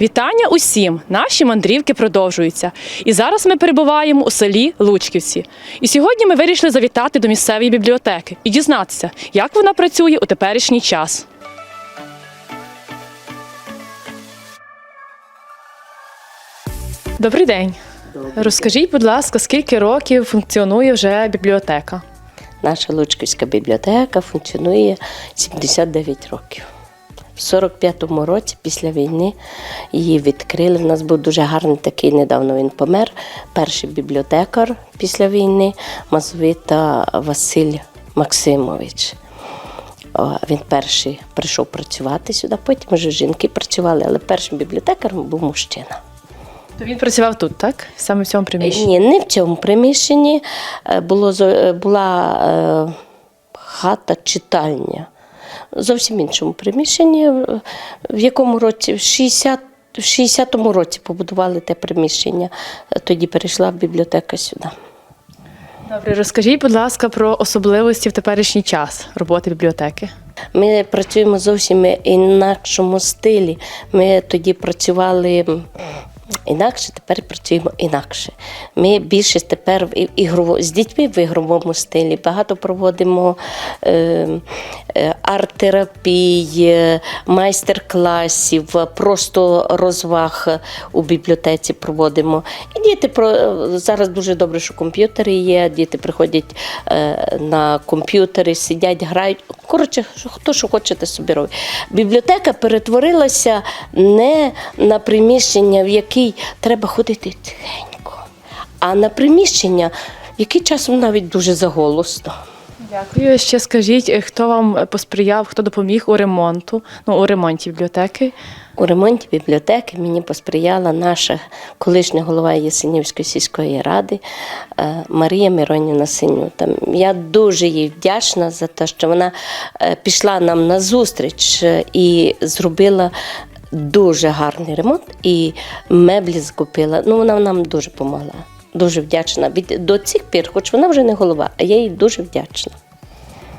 Вітання усім! Наші мандрівки продовжуються. І зараз ми перебуваємо у селі Лучківці. І сьогодні ми вирішили завітати до місцевої бібліотеки і дізнатися, як вона працює у теперішній час. Добрий день. Розкажіть, будь ласка, скільки років функціонує вже бібліотека? Наша Лучківська бібліотека функціонує 79 років. В 45-му році, після війни, її відкрили. У нас був дуже гарний такий, недавно він помер. Перший бібліотекар після війни Мазовита Василь Максимович. Він перший прийшов працювати сюди, потім вже жінки працювали, але першим бібліотекаром був мужчина. То він працював тут, так? Саме в цьому приміщенні? Ні, не в цьому приміщенні. Е, Було, е, була е, хата читальня. Зовсім іншому приміщенні, в якому році, в 60 в 60-му році побудували те приміщення. Тоді перейшла бібліотека сюди. Добре, розкажіть, будь ласка, про особливості в теперішній час роботи бібліотеки. Ми працюємо зовсім інакшому стилі. Ми тоді працювали інакше, тепер працюємо інакше. Ми більше тепер ігрово, з дітьми в ігровому стилі. Багато проводимо е, е, арт-терапій, е, майстер-класів, просто розваг у бібліотеці проводимо. І діти зараз дуже добре, що комп'ютери є. Діти приходять е, на комп'ютери, сидять, грають. Коротше, хто що хоче, те собі робить. Бібліотека перетворилася не на приміщення, в який треба ходити тихенько, а на приміщення, яке часом навіть дуже заголосно. Дякую. Ще скажіть, е, хто вам е, посприяв, хто допоміг у ремонту, ну у ремонті бібліотеки? У ремонті бібліотеки мені посприяла наша колишня голова Єсенівської сільської ради е, Марія Миронівна Синюта. Я дуже їй вдячна за те, що вона пішла нам на зустріч і зробила. Дуже гарний ремонт і меблі закупила. Ну, вона нам дуже допомогла. Дуже вдячна. Від до цих пір, хоч вона вже не голова, а я їй дуже вдячна.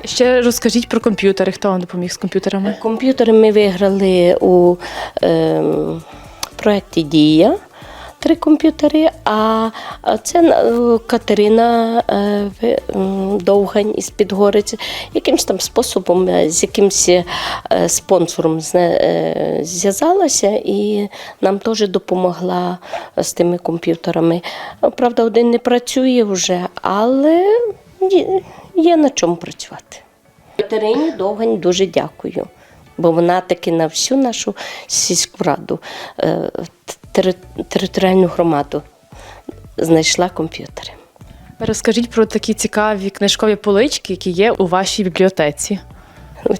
Ще розкажіть про комп'ютери, хто вам допоміг з комп'ютерами? Комп'ютери ми виграли у е, проєкті Дія. Три комп'ютери, а це е, Катерина е, Довгань із Підгориці. Якимось там способом, е, з якимось е, спонсором зв'язалася і нам теж допомогла з тими комп'ютерами. Правда, один не працює вже, але є- на чому працювати. Катерині Довгань дуже дякую, бо вона таки на всю нашу сільську раду, територіальну громаду знайшла комп'ютери. Розкажіть про такі цікаві книжкові полички, які є у вашій бібліотеці.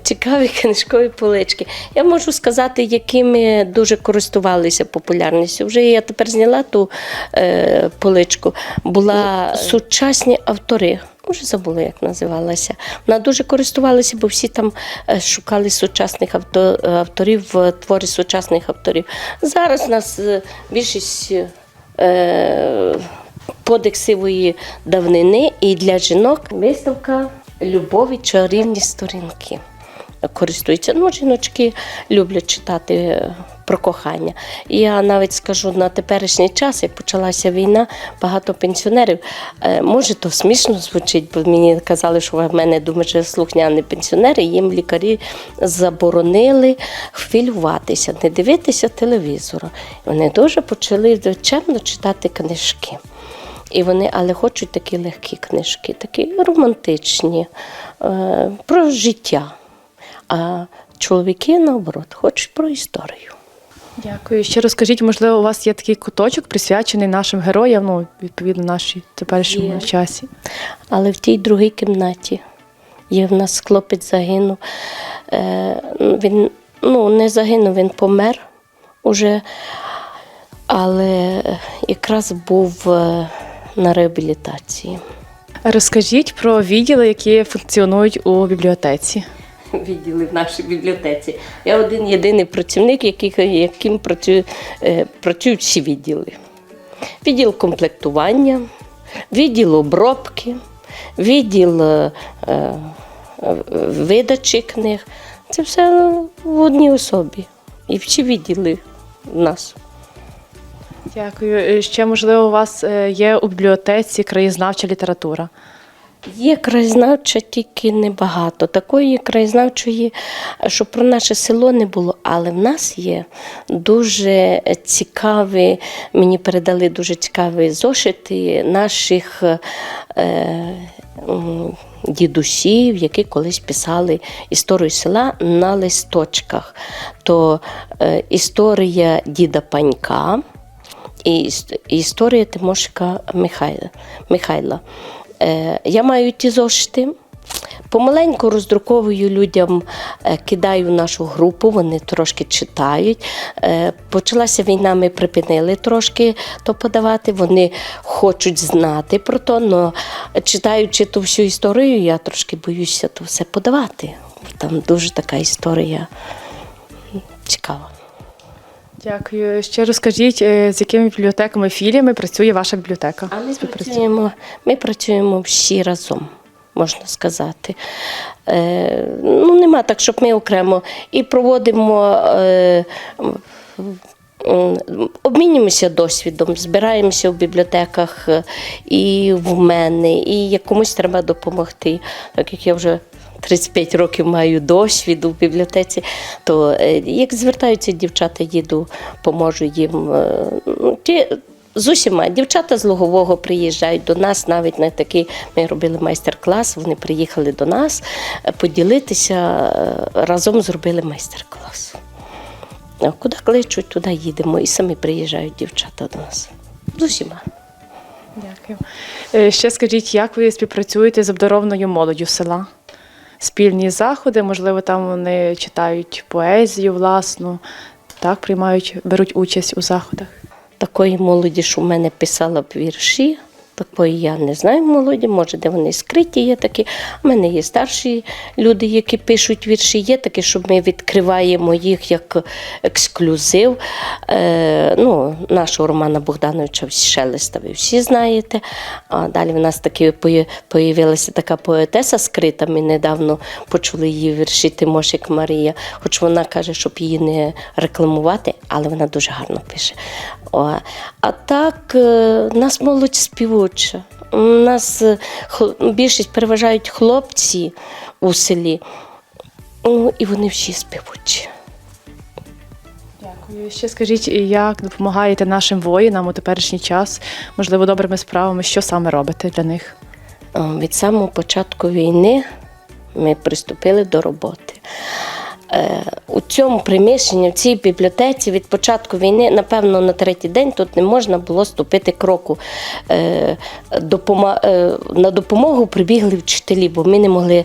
Цікаві книжкові полички. Я можу сказати, якими дуже користувалися популярністю. Вже я тепер зняла ту е, поличку. Була сучасні автори. Вже забула, як називалася. Вона дуже користувалася, бо всі там е, шукали сучасних авто, авторів, в твори сучасних авторів. Зараз у нас е, більшість е, подексивої давнини і для жінок виставка Любові чарівні сторінки. Користуються. Ну, жіночки люблять читати е, про кохання. Я навіть скажу на теперішній час, як почалася війна, багато пенсіонерів. е, Може, то смішно звучить, бо мені казали, що в мене дуже слухняні пенсіонери, їм лікарі заборонили хвилюватися, не дивитися телевізора. Вони дуже почали чемно читати книжки. І вони, але хочуть такі легкі книжки, такі романтичні, е, про життя. А чоловіки, наоборот, хочуть про історію. Дякую. Ще розкажіть, можливо, у вас є такий куточок, присвячений нашим героям, ну, відповідно, нашій теперішньому Є. часі. Але в тій другій кімнаті є в нас хлопець загинув. Е, він ну, не загинув, він помер уже, але якраз був е, на реабілітації. Розкажіть про відділи, які функціонують у бібліотеці. відділи в нашій бібліотеці. Я один єдиний працівник, яким е, працюють всі відділи. Відділ комплектування, відділ обробки, відділ е, е, видачі книг. Це все в одній особі. І всі відділи в нас. Дякую. Е, Ще можливо у вас є у бібліотеці краєзнавча література. Є краєзнавча, тільки небагато. Такої краєзнавчої, що про наше село не було. Але в нас є дуже цікаві, мені передали дуже цікаві зошити наших е, дідусів, які колись писали історію села на листочках. То е, історія діда Панька і історія Тимошка Михайла. Е, я маю ті зошити. Помаленьку роздруковую людям, е, кидаю нашу групу, вони трошки читають. Е, Почалася війна, ми припинили трошки то подавати. Вони хочуть знати про то, але читаючи ту всю історію, я трошки боюся то все подавати. Там дуже така історія цікава. Дякую. Ще розкажіть, е, з якими бібліотеками філіями працює ваша бібліотека? А ми працюємо, ми працюємо всі разом, можна сказати. Е, ну, нема так, щоб ми окремо і проводимо. Е, Обмінюємося досвідом, збираємося в бібліотеках е, і в мене, і як комусь треба допомогти. Так як я вже 35 років маю досвіду в бібліотеці, то е, як звертаються дівчата, їду, поможу їм. е, ну, Ті, з усіма дівчата з Лугового приїжджають до нас, навіть на такий ми робили майстер-клас. Вони приїхали до нас е, поділитися разом зробили майстер-клас. Куди кличуть, туди їдемо. І самі приїжджають дівчата до нас. З усіма. Дякую. Ще скажіть, як ви співпрацюєте з обдарованою молоддю села? Спільні заходи, можливо, там вони читають поезію власну, так, приймають, беруть участь у заходах. Такої молоді, що в мене писала б вірші. Такої я не знаю молоді, може, де вони скриті є такі. У мене є старші люди, які пишуть вірші. Є такі, що ми відкриваємо їх як ексклюзив. Е, ну, нашого Романа Богдановича Шелеста ви всі знаєте. А далі в нас таки появилася така поетеса скрита. Ми недавно почули її вірші Тимошик Марія, хоч вона каже, щоб її не рекламувати, але вона дуже гарно пише. О, а так, е, нас молодь співуча. У нас е, більшість переважають хлопці у селі, ну, і вони всі співучі. Дякую. Ще скажіть, як допомагаєте нашим воїнам у теперішній час, можливо, добрими справами, що саме робите для них? Від самого початку війни ми приступили до роботи. Е, У цьому приміщенні, в цій бібліотеці від початку війни, напевно, на третій день тут не можна було ступити кроку. Е, е, На допомогу прибігли вчителі, бо ми не могли.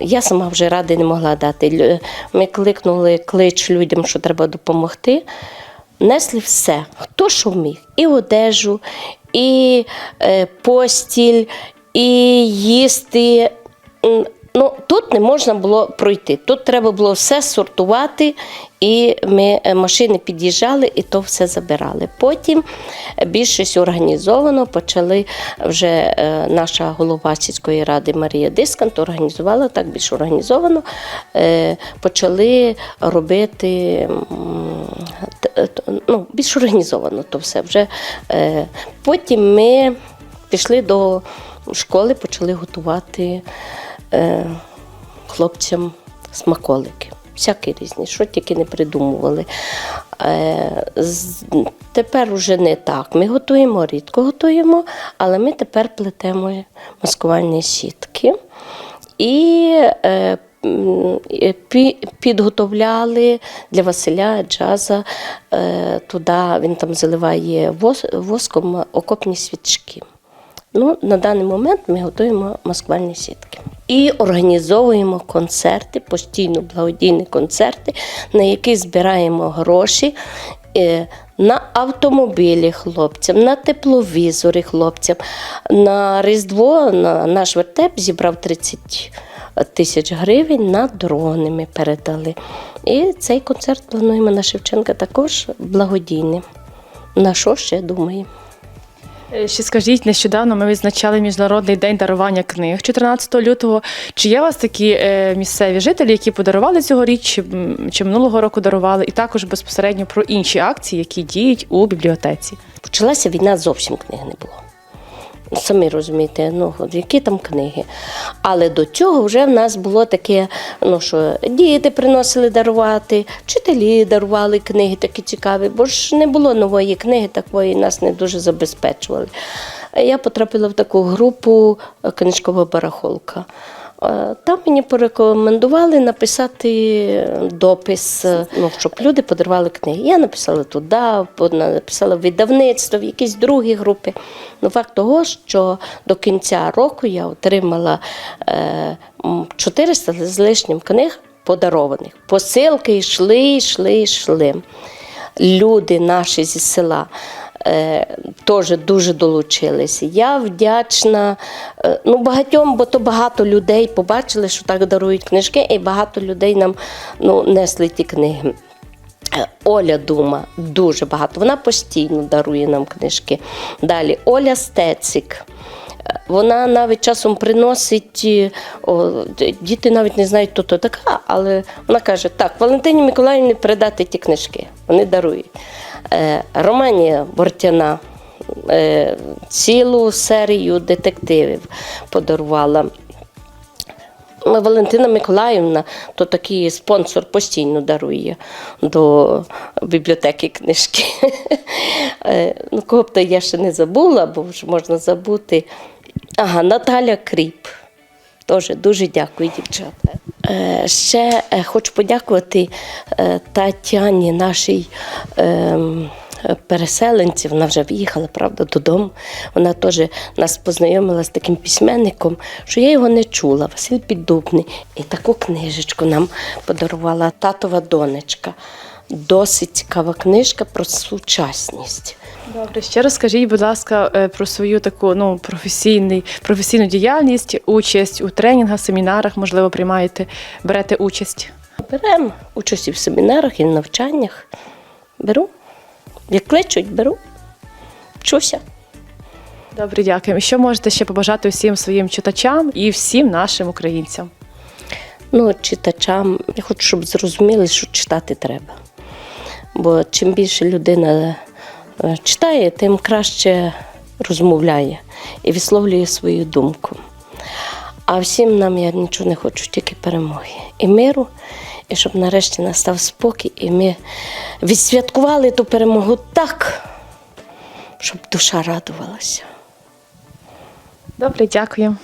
Я сама вже ради не могла дати. Ми кликнули клич людям, що треба допомогти. Несли все, хто що вміг, і одежу, і постіль, і їсти. Ну, тут не можна було пройти. Тут треба було все сортувати, і ми е, машини під'їжджали і то все забирали. Потім е, більшість організовано почали вже е, наша голова сільської ради Марія Дискант організувала так більш організовано. Почали робити ну, більш організовано то все. Вже. Потім ми пішли до школи, почали готувати е, хлопцям смаколики. Всякі різні, що тільки не придумували. Е, тепер уже не так. Ми готуємо, рідко готуємо, але ми тепер плетемо маскувальні сітки. І е, пі- підготовляли для Василя Джаза туди, він там заливає вос- воском окопні свічки. Ну, на даний момент ми готуємо маскувальні сітки. І організовуємо концерти, постійно благодійні концерти, на які збираємо гроші е, на автомобілі хлопцям, на тепловізори хлопцям. На Різдво на наш вертеп зібрав 30 тисяч гривень на дрони ми передали. І цей концерт плануємо на Шевченка також благодійний. На що ще думаємо? Е, Ще скажіть, нещодавно ми відзначали Міжнародний день дарування книг 14 лютого. Чи є у вас такі е, місцеві жителі, які подарували цьогоріч, чи, чи минулого року дарували, і також безпосередньо про інші акції, які діють у бібліотеці? Почалася війна, зовсім книг не було. Самі розумієте, ну от які там книги. Але до цього вже в нас було таке, ну що діти приносили дарувати, вчителі дарували книги такі цікаві, бо ж не було нової книги, такої нас не дуже забезпечували. Я потрапила в таку групу книжкова барахолка. Е, Там мені порекомендували написати допис, е, ну, щоб люди подарували книги. Я написала туди, написала видавництво, в якісь другі групи. Ну, факт того, що до кінця року я отримала е, 400 з лишнім книг подарованих. Посилки йшли, йшли, йшли. Люди наші зі села е, теж дуже долучилися. Я вдячна е, ну, багатьом, бо то багато людей побачили, що так дарують книжки, і багато людей нам ну, несли ті книги. Е, Оля Дума дуже багато. Вона постійно дарує нам книжки. Далі Оля Стецик. Е, Вона навіть часом приносить, е, о, діти навіть не знають, хто то така, але вона каже: так, Валентині Миколаївні передати ті книжки. Вони дарують. Е, Романія Бортяна е, цілу серію детективів подарувала. Валентина Миколаївна, то такий спонсор постійно дарує до бібліотеки книжки. Е, ну, кого б то я ще не забула, бо вже можна забути. Ага, Наталя Кріп. Теж дуже дякую, дівчата. Е, ще е, хочу подякувати е, Тетяні, нашій. ем, переселенців, вона вже в'їхала, правда, додому. Вона теж нас познайомила з таким письменником, що я його не чула. Василь Піддубний. І таку книжечку нам подарувала татова донечка. Досить цікава книжка про сучасність. Добре, ще розкажіть, будь ласка, е, про свою таку ну, професійний, професійну діяльність, участь у тренінгах, семінарах, можливо, приймаєте, берете участь. Беремо участь і в семінарах, і в навчаннях. Беру. Як кличуть, беру. Вчуся. Добре, дякуємо. І Що можете ще побажати усім своїм читачам і всім нашим українцям? Ну, читачам, я хочу, щоб зрозуміли, що читати треба. Бо чим більше людина е, читає, тим краще розмовляє і висловлює свою думку. А всім нам я нічого не хочу, тільки перемоги і миру, і щоб нарешті настав спокій, і ми відсвяткували ту перемогу так, щоб душа радувалася. Добре, дякую.